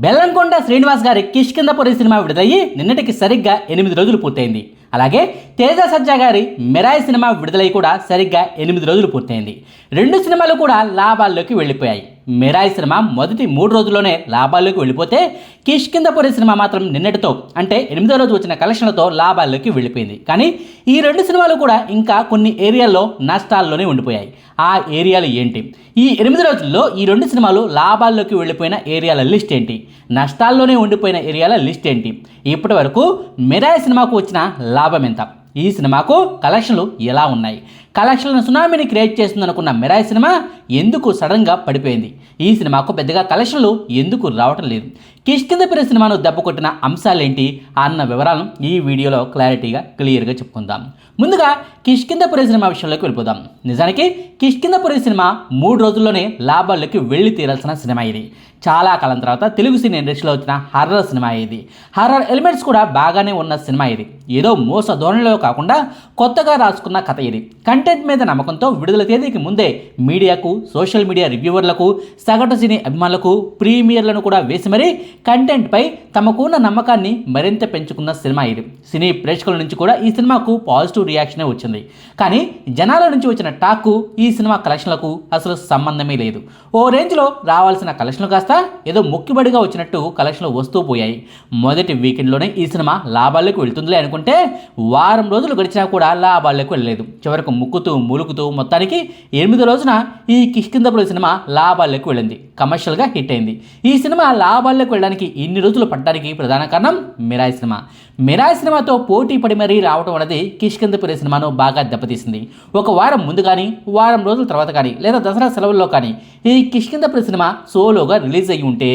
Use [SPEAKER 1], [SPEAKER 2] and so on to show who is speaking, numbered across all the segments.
[SPEAKER 1] బెల్లంకొండ శ్రీనివాస్ గారి కిష్కిందపురి సినిమా విడుదలయ్యి నిన్నటికి సరిగ్గా ఎనిమిది రోజులు పూర్తయింది. అలాగే తేజ సజ్జా గారి మెరాయి సినిమా విడుదలై కూడా సరిగ్గా ఎనిమిది రోజులు పూర్తయింది. రెండు సినిమాలు కూడా లాభాల్లోకి వెళ్ళిపోయాయి. మిరాయి సినిమా మొదటి మూడు రోజుల్లోనే లాభాల్లోకి వెళ్ళిపోతే కిష్కిందపురి సినిమా మాత్రం నిన్నటితో అంటే ఎనిమిదో రోజు వచ్చిన కలెక్షన్లతో లాభాల్లోకి వెళ్ళిపోయింది. కానీ ఈ రెండు సినిమాలు కూడా ఇంకా కొన్ని ఏరియాల్లో నష్టాల్లోనే ఉండిపోయాయి. ఆ ఏరియాలు ఏంటి? ఈ ఎనిమిది రోజుల్లో ఈ రెండు సినిమాలు లాభాల్లోకి వెళ్ళిపోయిన ఏరియాల లిస్ట్ ఏంటి? నష్టాల్లోనే ఉండిపోయిన ఏరియాల లిస్ట్ ఏంటి? ఇప్పటి వరకు మిరాయి సినిమాకు వచ్చిన లాభం ఎంత? ఈ సినిమాకు కలెక్షన్లు ఎలా ఉన్నాయి? కలెక్షన్ల సునామీని క్రియేట్ చేస్తుందనుకున్న మిరాయి సినిమా ఎందుకు సడన్గా పడిపోయింది? ఈ సినిమాకు పెద్దగా కలెక్షన్లు ఎందుకు రావటం లేదు? కిష్కిందపురి సినిమాను దెబ్బకొట్టిన అంశాలేంటి? అన్న వివరాలను ఈ వీడియోలో క్లారిటీగా క్లియర్గా చెప్పుకుందాం. ముందుగా కిష్కిందపురి సినిమా విషయంలోకి వెళ్ళిపోదాం. నిజానికి కిష్కిందపురి సినిమా మూడు రోజుల్లోనే లాభాల్లోకి వెళ్ళి తీరాల్సిన సినిమా ఇది. చాలా కాలం తర్వాత తెలుగు సినీ ఇండస్ట్రీలో వచ్చిన హర్రర్ సినిమా ఇది. హర్రర్ ఎలిమెంట్స్ కూడా బాగానే ఉన్న సినిమా ఇది. ఏదో మోస ధోరణిలో కాకుండా కొత్తగా రాసుకున్న కథ ఇది. కంటెంట్ మీద నమ్మకంతో విడుదల తేదీకి ముందే మీడియాకు సోషల్ మీడియా రివ్యూవర్లకు సగటు సినీ అభిమానులకు ప్రీమియర్లను కూడా వేసి మరీ కంటెంట్పై తమకున్న నమ్మకాన్ని మరింత పెంచుకున్న సినిమా ఇది. సినీ ప్రేక్షకుల నుంచి కూడా ఈ సినిమాకు పాజిటివ్ రియాక్షనే వచ్చింది. కానీ జనాల నుంచి వచ్చిన టాక్కు ఈ సినిమా కలెక్షన్లకు అసలు సంబంధమే లేదు. ఓ రేంజ్లో రావాల్సిన కలెక్షన్లు కాస్త ఏదో మొక్కిబడిగా వచ్చినట్టు కలెక్షన్లు వస్తూ పోయాయి. మొదటి వీకెండ్లోనే ఈ సినిమా లాభాల్లోకి వెళ్తుందిలే అనుకుంటే వారం రోజులు గడిచినా కూడా లాభాల్లోకి వెళ్ళలేదు. చివరకు ముక్కుతూ ములుకుతూ మొత్తానికి ఎనిమిది రోజున ఈ కిష్కిందపురి సినిమా లాభాల్లోకి వెళ్ళింది. కమర్షియల్గా హిట్ అయింది. ఈ సినిమా లాభాల్లోకి వెళ్ళడానికి ఇన్ని రోజులు పడ్డానికి ప్రధాన కారణం మిరాయి సినిమా. మిరాయి సినిమాతో పోటీ పడి మరీ రావడం అనేది కిష్కిందపురి సినిమాను బాగా దెబ్బతీసింది. ఒక వారం ముందు కానీ వారం రోజుల తర్వాత కానీ లేదా దసరా సెలవుల్లో కానీ ఈ కిష్కిందపురి సినిమా సోలోగా రిలీజ్ అయ్యి ఉంటే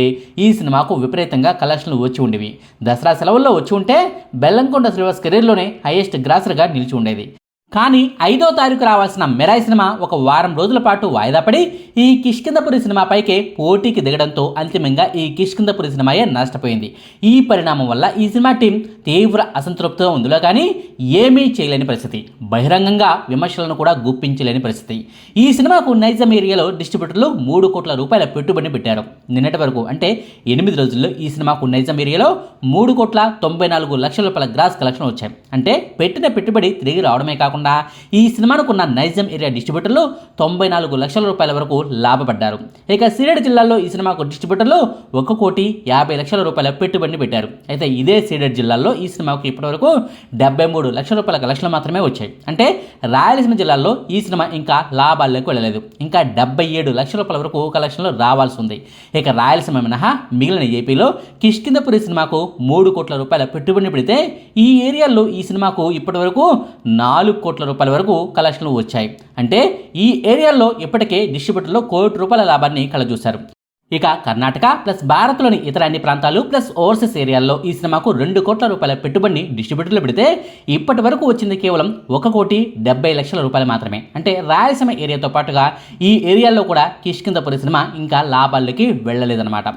[SPEAKER 1] ఈ సినిమాకు విపరీతంగా కలెక్షన్లు వచ్చి ఉండేవి. దసరా సెలవుల్లో వచ్చి ఉంటే బెల్లంకొండ శ్రీవాస్ కెరీర్లోనే హైయెస్ట్ గ్రాసర్గా నిలిచి ఉండేది. కానీ ఐదో తారీఖు రావాల్సిన మెరాయి సినిమా ఒక వారం రోజుల పాటు వాయిదా పడి ఈ కిష్కిందపురి సినిమాపైకే పోటీకి దిగడంతో అంతిమంగా ఈ కిష్కిందపురి సినిమాయే నష్టపోయింది. ఈ పరిణామం వల్ల ఈ సినిమా టీం తీవ్ర అసంతృప్తితో ఉందిలో కానీ ఏమీ చేయలేని పరిస్థితి. బహిరంగంగా విమర్శలను కూడా గుప్పించలేని పరిస్థితి. ఈ సినిమాకు నైజం ఏరియాలో డిస్ట్రిబ్యూటర్లు మూడు కోట్ల రూపాయల పెట్టుబడిని పెట్టారు. నిన్నటి వరకు అంటే ఎనిమిది రోజుల్లో ఈ సినిమాకు నైజం ఏరియాలో మూడు కోట్ల తొంభై నాలుగు లక్షల రూపాయల గ్రాస్ కలెక్షన్ వచ్చాయి. అంటే పెట్టిన పెట్టుబడి తిరిగి రావడమే కాకుండా ఈ సినిమానుకున్న ఉన్న నైజాం ఏరియా డిస్ట్రిబ్యూటర్లు తొంభై నాలుగు లక్షల రూపాయల వరకు లాభపడ్డారు. ఇక సీడెడ్ జిల్లాలో ఈ సినిమాకు డిస్ట్రిబ్యూటర్లు ఒక కోటి యాభై లక్షల రూపాయల పెట్టుబడిని పెట్టారు. అయితే ఇదే సీడెడ్ జిల్లాలో ఈ సినిమాకు ఇప్పటివరకు డెబ్బై మూడు లక్షల రూపాయల కలెక్షన్లు మాత్రమే వచ్చాయి. అంటే రాయలసీమ జిల్లాలో ఈ సినిమా ఇంకా లాభాల్లోకి వెళ్ళలేదు. ఇంకా డెబ్బై ఏడు లక్షల రూపాయల వరకు కలెక్షన్లు రావాల్సి ఉంది. ఇక రాయలసీమ మినహా మిగిలిన ఏపీలో కిష్కిందపురి సినిమాకు మూడు కోట్ల రూపాయల పెట్టుబడిని పెడితే ఈ ఏరియాలో ఈ సినిమాకు ఇప్పటివరకు నాలుగు కోట్ల రూపాయల వరకు కలెక్షన్లు వచ్చాయి. అంటే ఈ ఏరియాలో ఇప్పటికే డిస్ట్రిబ్యూటర్లు కోటి రూపాయల లాభాన్ని కలజూశారు. ఇక కర్ణాటక ప్లస్ భారత్లోని ఇతర అన్ని ప్రాంతాలు ప్లస్ ఓవర్సీస్ ఏరియాల్లో ఈ సినిమాకు రెండు కోట్ల రూపాయల పెట్టుబడిని డిస్ట్రిబ్యూటర్లు పెడితే ఇప్పటి వరకు వచ్చింది కేవలం ఒక కోటి డెబ్బై లక్షల రూపాయలు మాత్రమే. అంటే రాయలసీమ ఏరియాతో పాటుగా ఈ ఏరియాలో కూడా కిష్కిందపురి సినిమా ఇంకా లాభాల్లోకి వెళ్ళలేదన్నమాట.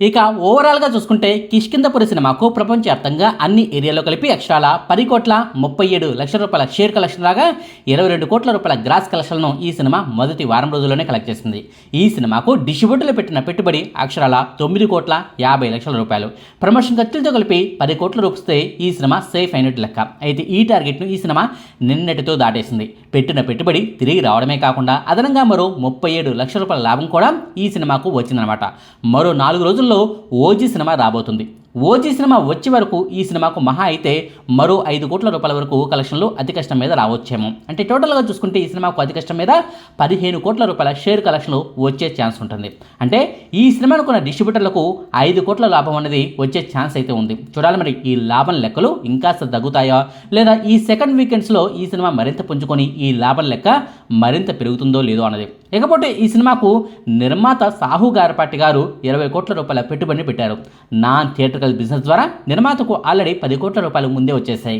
[SPEAKER 1] ఇక ఓవరాల్గా చూసుకుంటే కిష్కిందపురి సినిమాకు ప్రపంచవ్యాప్తంగా అన్ని ఏరియాలో కలిపి అక్షరాల పది కోట్ల ముప్పై ఏడు లక్షల రూపాయల షేర్ కలెక్షన్ లాగా ఇరవై రెండు కోట్ల రూపాయల గ్రాస్ కలెక్షన్లను ఈ సినిమా మొదటి వారం రోజుల్లోనే కలెక్ట్ చేసింది. ఈ సినిమాకు డిస్ట్రిబ్యూటర్లు పెట్టిన పెట్టుబడి అక్షరాల తొమ్మిది కోట్ల యాభై లక్షల రూపాయలు. ప్రమోషన్ ఖర్చులతో కలిపి పది కోట్ల రూపిస్తే ఈ సినిమా సేఫ్ అయినట్టు లెక్క. అయితే ఈ టార్గెట్ను ఈ సినిమా నిన్నటితో దాటేసింది. పెట్టిన పెట్టుబడి తిరిగి రావడమే కాకుండా అదనంగా మరో ముప్పై ఏడు లక్షల రూపాయల లాభం కూడా ఈ సినిమాకు వచ్చిందనమాట మరో నాలుగు రోజులు రోజుల్లో ఓజీ సినిమా రాబోతుంది. ఓజీ సినిమా వచ్చే వరకు ఈ సినిమాకు మహా అయితే మరో ఐదు కోట్ల రూపాయల వరకు కలెక్షన్లు అతి కష్టం మీద రావచ్చేమో. అంటే టోటల్గా చూసుకుంటే ఈ సినిమాకు అతి కష్టం మీద పదిహేను కోట్ల రూపాయల షేర్ కలెక్షన్లు వచ్చే ఛాన్స్ ఉంటుంది. అంటే ఈ సినిమాను కొన్న డిస్ట్రిబ్యూటర్లకు ఐదు కోట్ల లాభం అనేది వచ్చే ఛాన్స్ అయితే ఉంది. చూడాలి మరి ఈ లాభం లెక్కలు ఇంకా తగ్గుతాయా? లేదా ఈ సెకండ్ వీకెండ్స్లో ఈ సినిమా మరింత పుంజుకొని ఈ లాభం లెక్క మరింత పెరుగుతుందో లేదో అన్నది. ఇకపోతే ఈ సినిమాకు నిర్మాత సాహు గారపాటి గారు ఇరవై కోట్ల రూపాయల పెట్టుబడిని పెట్టారు. నాన్ థియేటర్కల్ బిజినెస్ ద్వారా నిర్మాతకు ఆల్రెడీ పది కోట్ల రూపాయలు ముందే వచ్చేసాయి.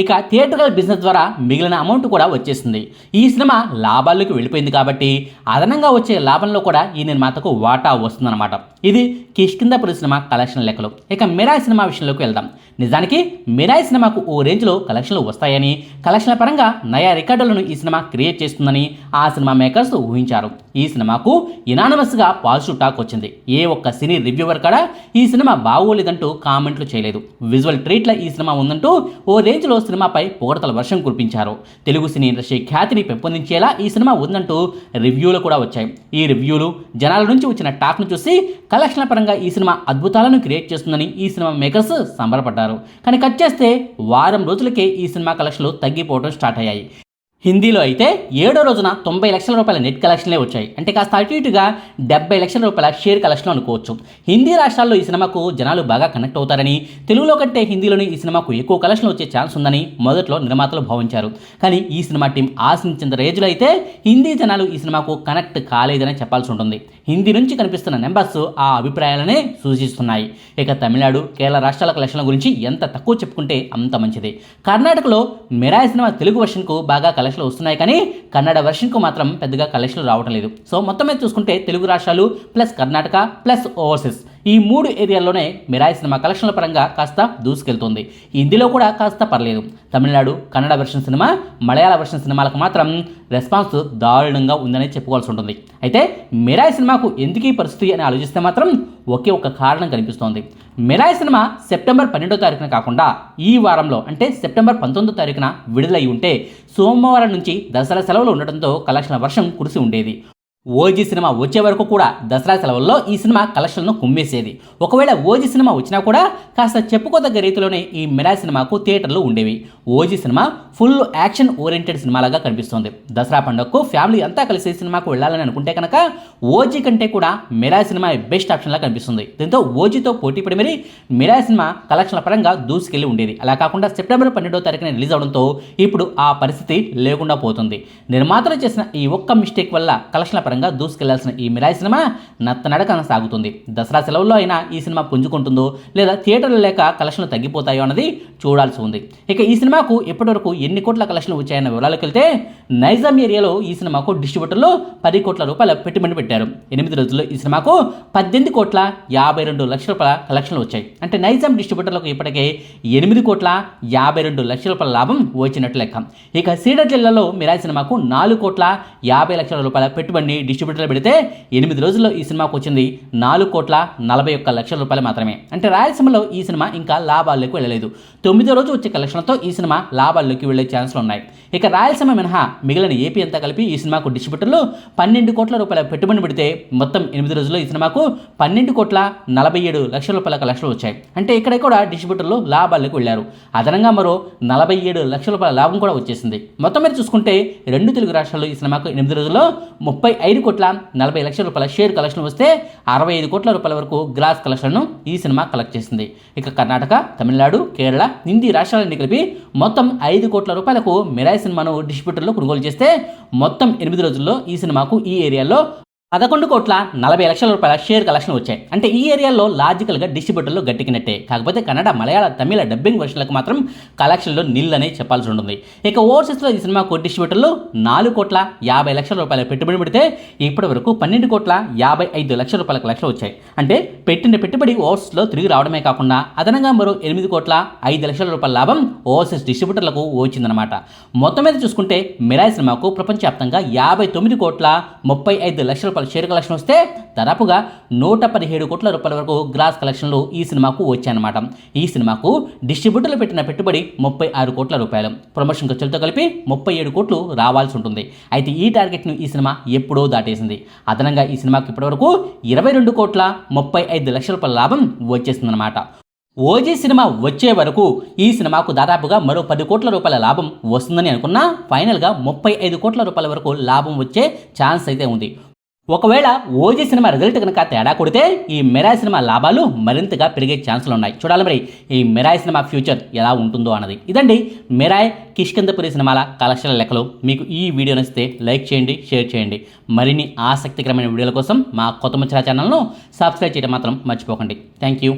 [SPEAKER 1] ఇక థియేటర్ల బిజినెస్ ద్వారా మిగిలిన అమౌంట్ కూడా వచ్చేసింది. ఈ సినిమా లాభాల్లోకి వెళ్ళిపోయింది కాబట్టి అదనంగా వచ్చే లాభంలో కూడా ఈ నిర్మాతకు వాటా వస్తుందన్నమాట. ఇది కిష్కిందపురి సినిమా కలెక్షన్ లెక్కలు. ఇక మిరాయ్ సినిమా విషయంలోకి వెళ్దాం. నిజానికి మిరాయ్ సినిమాకు ఓ రేంజ్లో కలెక్షన్లు వస్తాయని కలెక్షన్ల పరంగా నయా రికార్డులను ఈ సినిమా క్రియేట్ చేస్తుందని ఆ సినిమా మేకర్స్ ఊహించారు. ఈ సినిమాకు ఇనానమస్గా పాజిటివ్ టాక్ వచ్చింది. ఏ ఒక్క సినీ రివ్యూవర్ కూడా ఈ సినిమా బాగోలేదంటూ కామెంట్లు చేయలేదు. విజువల్ ట్రీట్ల ఈ సినిమా ఉందంటూ ఓ రేంజ్లో సినిమాపై పొగడతల వర్షం కురిపించారు. తెలుగు సినీ ఇండస్ట్రీ ఖ్యాతిని పెంపొందించేలా ఈ సినిమా ఉందంటూ రివ్యూలు కూడా వచ్చాయి. ఈ రివ్యూలు జనాల నుంచి వచ్చిన టాక్ను చూసి కలెక్షన్ల పరంగా ఈ సినిమా అద్భుతాలను క్రియేట్ చేస్తుందని ఈ సినిమా మేకర్స్ సంబరపడ్డారు. కానీ కట్ చేస్తే వారం రోజులకే ఈ సినిమా కలెక్షన్లు తగ్గిపోవడం స్టార్ట్ అయ్యాయి. హిందీలో అయితే ఏడో రోజున తొంభై లక్షల రూపాయల నెట్ కలెక్షన్లే వచ్చాయి. అంటే కాస్త అటు ఇటుగా డెబ్బై లక్షల రూపాయల షేర్ కలెక్షన్ అనుకోవచ్చు. హిందీ రాష్ట్రాల్లో ఈ సినిమాకు జనాలు బాగా కనెక్ట్ అవుతారని తెలుగులో కంటే హిందీలోని ఈ సినిమాకు ఎక్కువ కలెక్షన్ వచ్చే ఛాన్స్ ఉందని మొదట్లో నిర్మాతలు భావించారు. కానీ ఈ సినిమా టీం ఆశించిన రేజులు అయితే హిందీ జనాలు ఈ సినిమాకు కనెక్ట్ కాలేదని చెప్పాల్సి ఉంటుంది. హిందీ నుంచి కనిపిస్తున్న నెంబర్స్ ఆ అభిప్రాయాలనే సూచిస్తున్నాయి. ఇక తమిళనాడు కేరళ రాష్ట్రాల కలెక్షన్ల గురించి ఎంత తక్కువ చెప్పుకుంటే అంత మంచిది. కర్ణాటకలో మెరాయ్ సినిమా తెలుగు వెర్షన్కు బాగా కలెక్షన్లు వస్తున్నాయి కానీ కన్నడ వెర్షన్కు మాత్రం పెద్దగా కలెక్షన్లు రావటం లేదు. సో మొత్తం మీద చూసుకుంటే తెలుగు రాష్ట్రాలు ప్లస్ కర్ణాటక ప్లస్ ఓవర్సీస్ ఈ మూడు ఏరియాల్లోనే మిరాయి సినిమా కలెక్షన్ల పరంగా కాస్త దూసుకెళ్తుంది. హిందీలో కూడా కాస్త పర్లేదు. Tamil Nadu Kannada version cinema Malayalam version సినిమాలకు మాత్రం రెస్పాన్స్ దారుణంగా ఉందని చెప్పుకోవాల్సి ఉంటుంది. అయితే మిరాయి సినిమాకు ఎందుకు ఈ పరిస్థితి అని ఆలోచిస్తే మాత్రం ఒకే ఒక కారణం కనిపిస్తోంది. మిరాయి సినిమా సెప్టెంబర్ పన్నెండో తారీఖున కాకుండా ఈ వారంలో అంటే సెప్టెంబర్ పంతొమ్మిదో తారీఖున విడుదలై ఉంటే సోమవారం నుంచి దసరా సెలవులు ఉండటంతో కలెక్షన్ల వర్షం కురిసి ఉండేది. ఓజీ సినిమా వచ్చే వరకు కూడా దసరా సెలవుల్లో ఈ సినిమా కలెక్షన్లను కుమ్మేసేది. ఒకవేళ ఓజీ సినిమా వచ్చినా కూడా కాస్త చెప్పుకోదగ్గ రీతిలోనే ఈ మిరా సినిమాకు థియేటర్లు ఉండేవి. OG cinema full action oriented సినిమాలాగా కనిపిస్తోంది. దసరా పండుగకు ఫ్యామిలీ అంతా కలిసి సినిమాకు వెళ్ళాలని అనుకుంటే కనుక ఓజీ కంటే కూడా మిరా సినిమా బెస్ట్ ఆప్షన్లా కనిపిస్తుంది. దీంతో ఓజీతో పోటీ పడి మరి మిరా సినిమా కలెక్షన్ల పరంగా దూసుకెళ్ళి ఉండేది. అలా కాకుండా సెప్టెంబర్ పన్నెండో తారీఖున రిలీజ్ అవడంతో ఇప్పుడు ఆ పరిస్థితి లేకుండా పోతుంది. నిర్మాతలు చేసిన ఈ ఒక్క మిస్టేక్ వల్ల కలెక్షన్ల పరంగా దూసుకెళ్ళాల్సిన ఈ మిరాయి సినిమా నత్తనడకన సాగుతుంది. దసరా సెలవుల్లో అయినా ఈ సినిమా పుంజుకుంటుందో లేదా థియేటర్లు లేక కలెక్షన్లు తగ్గిపోతాయో అన్నది చూడాల్సి ఉంది. ఇక ఈ సినిమాకు ఇప్పటివరకు ఎన్ని కోట్ల కలెక్షన్లు వచ్చాయన్న వివరాలకు వెళ్తే నైజాం ఏరియాలో ఈ సినిమాకు డిస్ట్రిబ్యూటర్లు పది కోట్ల రూపాయల పెట్టుబడి పెట్టారు. ఎనిమిది రోజుల్లో ఈ సినిమాకు పద్దెనిమిది కోట్ల యాభై రెండు లక్షల రూపాయల కలెక్షన్లు వచ్చాయి. అంటే నైజాం డిస్ట్రిబ్యూటర్లకు ఇప్పటికే ఎనిమిది కోట్ల యాభై రెండు లక్షల రూపాయల లాభం వచ్చినట్లు లెక్క. ఇక సీడర్ జిల్లాలో మిరాయి సినిమాకు నాలుగు కోట్ల యాభై లక్షల రూపాయల పెట్టుబడిని డిస్ట్రిబ్యూటర్లో పెడితే ఎనిమిది రోజుల్లో ఈ సినిమాకు వచ్చింది నాలుగు కోట్ల నలభై ఒక్క లక్షల రూపాయలు మాత్రమే. అంటే రాయలసీమలో ఈ సినిమా ఇంకా లాభాల్లోకి వెళ్ళలేదు. తొమ్మిదో రోజు వచ్చే కలెక్షన్లతో ఈ సినిమా లాభాల్లోకి వెళ్ళే ఛాన్స్లు ఉన్నాయి. ఇక రాయలసీమ మినహా మిగిలిన ఏపీ అంతా కలిపి ఈ సినిమాకు డిస్ట్రిబ్యూటర్లు పన్నెండు కోట్ల రూపాయల పెట్టుబడి పెడితే మొత్తం ఎనిమిది రోజుల్లో ఈ సినిమాకు పన్నెండు కోట్ల నలభై ఏడు లక్షల రూపాయల కలెక్షన్లు వచ్చాయి. అంటే ఇక్కడ కూడా డిస్ట్రిబ్యూటర్లు లాభాల్లోకి వెళ్ళారు. అదనంగా మరో నలభై ఏడు లక్షల రూపాయల లాభం కూడా వచ్చేసింది. మొత్తం మీద చూసుకుంటే రెండు తెలుగు రాష్ట్రాల్లో ఈ సినిమాకు ఎనిమిది రోజుల్లో ముప్పై ఐదు కోట్ల నలభై లక్షల రూపాయల షేర్ కలెక్షన్ వస్తే అరవై ఐదు కోట్ల రూపాయల వరకు గ్లాస్ కలెక్షన్ను ఈ సినిమా కలెక్ట్ చేసింది. ఇక కర్ణాటక తమిళనాడు కేరళ హిందీ రాష్ట్రాలన్నీ కలిపి మొత్తం ఐదు కోట్ల రూపాయలకు మిరాయి సినిమాను డిస్ట్రిబ్యూటర్లు కొనుగోలు చేస్తే మొత్తం ఎనిమిది రోజుల్లో ఈ సినిమాకు ఈ ఏరియాలో పదకొండు కోట్ల నలభై లక్షల రూపాయల షేర్ కలెక్షన్ వచ్చాయి. అంటే ఈ ఏరియాలో లాజికల్గా డిస్ట్రిబ్యూటర్లు గట్టికినట్టే. కాకపోతే కన్నడ మలయాళ తమిళ డబ్బింగ్ వర్షన్లకు మాత్రం కలెక్షన్లో నిల్ అనే చెప్పాల్సి ఉంటుంది. ఇక ఓవర్సీస్లో ఈ సినిమాకు డిస్ట్రిబ్యూటర్లు నాలుగు కోట్ల యాభై లక్షల రూపాయల పెట్టుబడి పెడితే ఇప్పటి వరకు పన్నెండు కోట్ల యాభై ఐదు లక్షల రూపాయల కలెక్షన్ వచ్చాయి. అంటే పెట్టిన పెట్టుబడి ఓవర్సీస్లో తిరిగి రావడమే కాకుండా అదనంగా మరో ఎనిమిది కోట్ల ఐదు లక్షల రూపాయల లాభం ఓవర్సీస్ డిస్ట్రిబ్యూటర్లకు వచ్చిందనమాట మొత్తం మీద చూసుకుంటే మిరాయి సినిమాకు ప్రపంచవ్యాప్తంగా యాభై తొమ్మిది కోట్ల ముప్పై ఐదు లక్షల రూపాయల షేర్ కలెక్షన్ వస్తే దాదాపుగా నూట పదిహేడు కోట్ల రూపాయల వరకు గ్రాస్ కలెక్షన్లు ఈ సినిమాకు వచ్చాయన్నమాట. ఈ సినిమాకు డిస్ట్రిబ్యూటర్లు పెట్టిన పెట్టుబడి ముప్పై ఆరు కోట్ల రూపాయలు. ప్రమోషన్ ఖర్చులతో కలిపి ముప్పై ఏడు కోట్లు రావాల్సి ఉంటుంది. అయితే ఈ టార్గెట్ను ఈ సినిమా ఎప్పుడో దాటేసింది. అదనంగా ఈ సినిమాకు ఇప్పటివరకు ఇరవై రెండు కోట్ల ముప్పై ఐదు లక్షల రూపాయల లాభం వచ్చేసిందనమాట ఓజీ సినిమా వచ్చే వరకు ఈ సినిమాకు దాదాపుగా మరో పది కోట్ల రూపాయల లాభం వస్తుందని అనుకున్నా ఫైనల్గా ముప్పై ఐదు కోట్ల రూపాయల వరకు లాభం వచ్చే ఛాన్స్ అయితే ఉంది. ఒకవేళ ఓజీ సినిమా రిజల్ట్ కనుక తేడా కొడితే ఈ మిరాయ్ సినిమా లాభాలు మరింతగా పెరిగే ఛాన్సులు ఉన్నాయి. చూడాలి మరి ఈ మిరాయ్ సినిమా ఫ్యూచర్ ఎలా ఉంటుందో అన్నది. ఇదండి మిరాయ్ కిష్కందపురి సినిమాల కలెక్షన్ల లెక్కలు. మీకు ఈ వీడియో నచ్చితే లైక్ చేయండి షేర్ చేయండి. మరిన్ని ఆసక్తికరమైన వీడియోల కోసం మా కొత్త ముచ్చరా ఛానల్ను సబ్స్క్రైబ్ చేయడం మాత్రం మర్చిపోకండి. Thank you